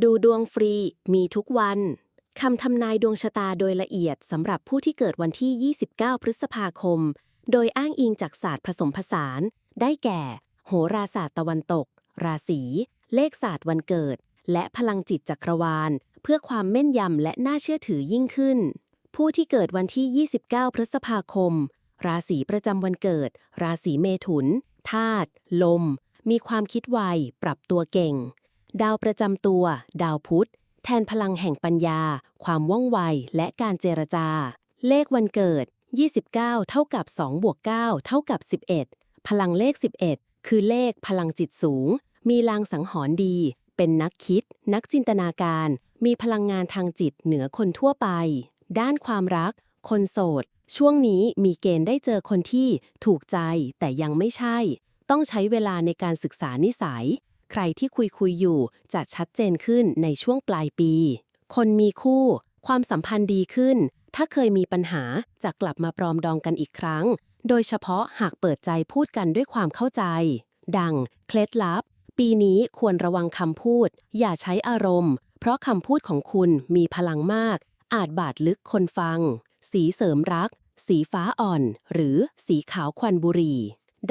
ดูดวงฟรีมีทุกวันคำทำนายดวงชะตาโดยละเอียดสำหรับผู้ที่เกิดวันที่ 29 พฤษภาคม โดยอ้างอิงจากศาสตร์ผสมผสาน ได้แก่ โหราศาสตร์ตะวันตก ราศี เลขศาสตร์วันเกิด และพลังจิตจักรวาล เพื่อความแม่นยำและน่าเชื่อถือยิ่งขึ้น ผู้ที่เกิดวันที่ 29 พฤษภาคม ราศีประจำวันเกิด ราศีเมถุนธาตุลม มีความคิดไว ปรับตัวเก่ง ดาวประจำตัว ดาวพุธ แทนพลังแห่งปัญญา ความว่องไว และการเจรจา เลขวันเกิด 29 เท่ากับ2บวก9เท่ากับ 11 พลังเลข 11 คือเลขพลังจิตสูง มีลางสังหรณ์ดี เป็นนักคิด นักจินตนาการ มีพลังงานทางจิตเหนือคนทั่วไป ด้านความรัก คนโสด ช่วงนี้มีเกณฑ์ได้เจอคนที่ถูกใจแต่ยังไม่ใช่ ต้องใช้เวลาในการศึกษานิสัย ใครที่คุยคุยอยู่จะชัดเจนขึ้นในช่วงปลายปี คนมีคู่ ความสัมพันธ์ดีขึ้น ถ้าเคยมีปัญหาจะกลับมาปรอมดองกันอีกครั้ง โดยเฉพาะหากเปิดใจพูดกันด้วยความเข้าใจ ดัง เคล็ดลับ ปีนี้ควรระวังคำพูด อย่าใช้อารมณ์ เพราะคำพูดของคุณมีพลังมาก อาจบาดลึกคนฟัง สีเสริมรัก สีฟ้าอ่อน หรือสีขาวควันบุรี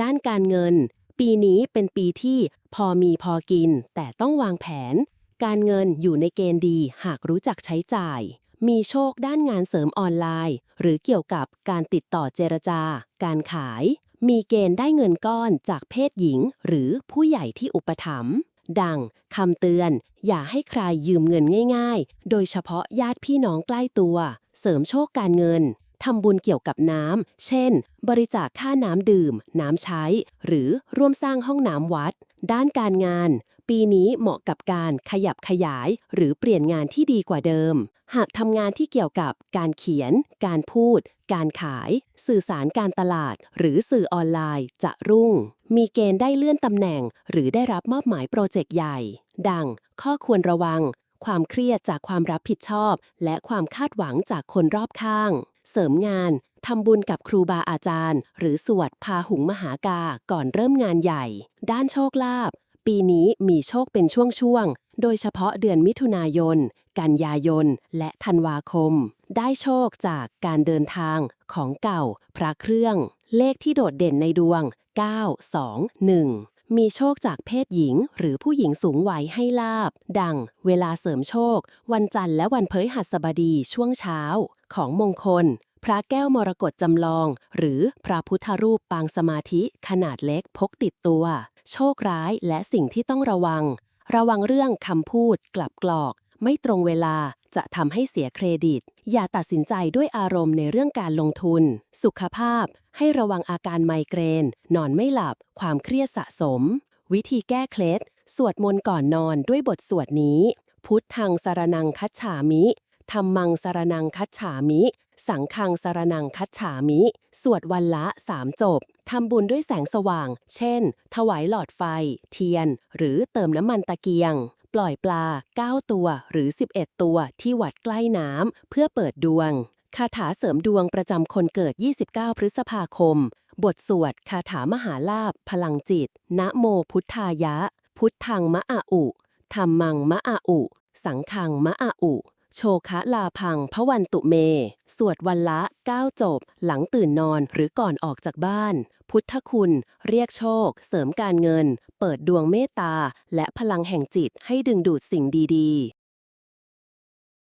ด้านการเงิน ปีนี้เป็นปีที่พอมีพอกิน แต่ต้องวางแผน การเงินอยู่ในเกณฑ์ดีหากรู้จักใช้จ่าย มีโชคด้านงานเสริมออนไลน์ หรือเกี่ยวกับการติดต่อเจรจา การขาย มีเกณฑ์ได้เงินก้อนจากเพศหญิง หรือผู้ใหญ่ที่อุปถัมภ์ดังคำเตือน อย่าให้ใครยืมเงินง่าย ๆ โดยเฉพาะญาติพี่น้องใกล้ตัว เสริมโชคการเงิน ทำบุญเกี่ยวกับน้ำ เช่น บริจาคค่าน้ำดื่ม น้ำใช้ หรือร่วมสร้างห้องน้ำวัด ด้านการงาน ปีนี้เหมาะกับการขยับขยาย หรือเปลี่ยนงานที่ดีกว่าเดิม หากทำงานที่เกี่ยวกับการเขียน การพูด การขาย สื่อสารการตลาด หรือสื่อออนไลน์ จะรุ่ง มีเกณฑ์ได้เลื่อนตำแหน่ง หรือได้รับมอบหมายโปรเจกต์ใหญ่ ดัง ข้อควรระวังความเครียดจากความรับผิดชอบ และความคาดหวังจากคนรอบข้าง เสริมงานทำบุญกับครูบาอาจารย์ หรือสวดพาหุงมหากาก่อนเริ่มงานใหญ่ ด้านโชคลาภปีนี้มีโชคเป็นช่วงๆ โดยเฉพาะเดือนมิถุนายน กันยายน และธันวาคม ได้โชคจากการเดินทางของเก่า พระเครื่อง เลขที่โดดเด่นในดวง 9 2 1 มีโชคจากเพศหญิง หรือผู้หญิงสูงวัยให้ลาบ ดัง เวลาเสริมโชค วันจันทร์และวันพฤหัสบดีช่วงเช้า ของมงคล พระแก้วมรกตจำลอง หรือพระพุทธรูปปางสมาธิขนาดเล็กพกติดตัว โชคร้ายและสิ่งที่ต้องระวัง ระวังเรื่องคำพูดกลับกรอก ไม่ตรงเวลาจะทำให้เสียเครดิต อย่าตัดสินใจด้วยอารมณ์ในเรื่องการลงทุน สุขภาพ ให้ระวังอาการไมเกรน นอนไม่หลับ ความเครียดสะสม วิธีแก้เคล็ด สวดมนต์ก่อนนอนด้วยบทสวดนี้ พุทธังสารนังคัจฉามิธรรมังสารนังคัจฉามิ สังฆังสารนังคัจฉามิ สวดวันละสามจบ ทำบุญด้วยแสงสว่าง เช่น ถวายหลอดไฟ เทียน หรือเติมน้ำมันตะเกียง ปล่อยปลา 9 ตัวหรือ 11 ตัวที่วัดใกล้น้ำเพื่อเปิดดวง คาถาเสริมดวงประจำคนเกิด 29 พฤษภาคม บทสวด คาถามหาลาภพลังจิต นะโมพุทธายะ พุทธังมะอาอุธรรมังมะอาอุ สังฆังมะอาอุโชคะลาพังพระวันตุเม สวดวันละ 9 จบ หลังตื่นนอนหรือก่อนออกจากบ้าน พุทธคุณ เรียกโชค เสริมการเงิน เปิดดวงเมตตาและพลังแห่งจิตให้ดึงดูดสิ่งดีๆ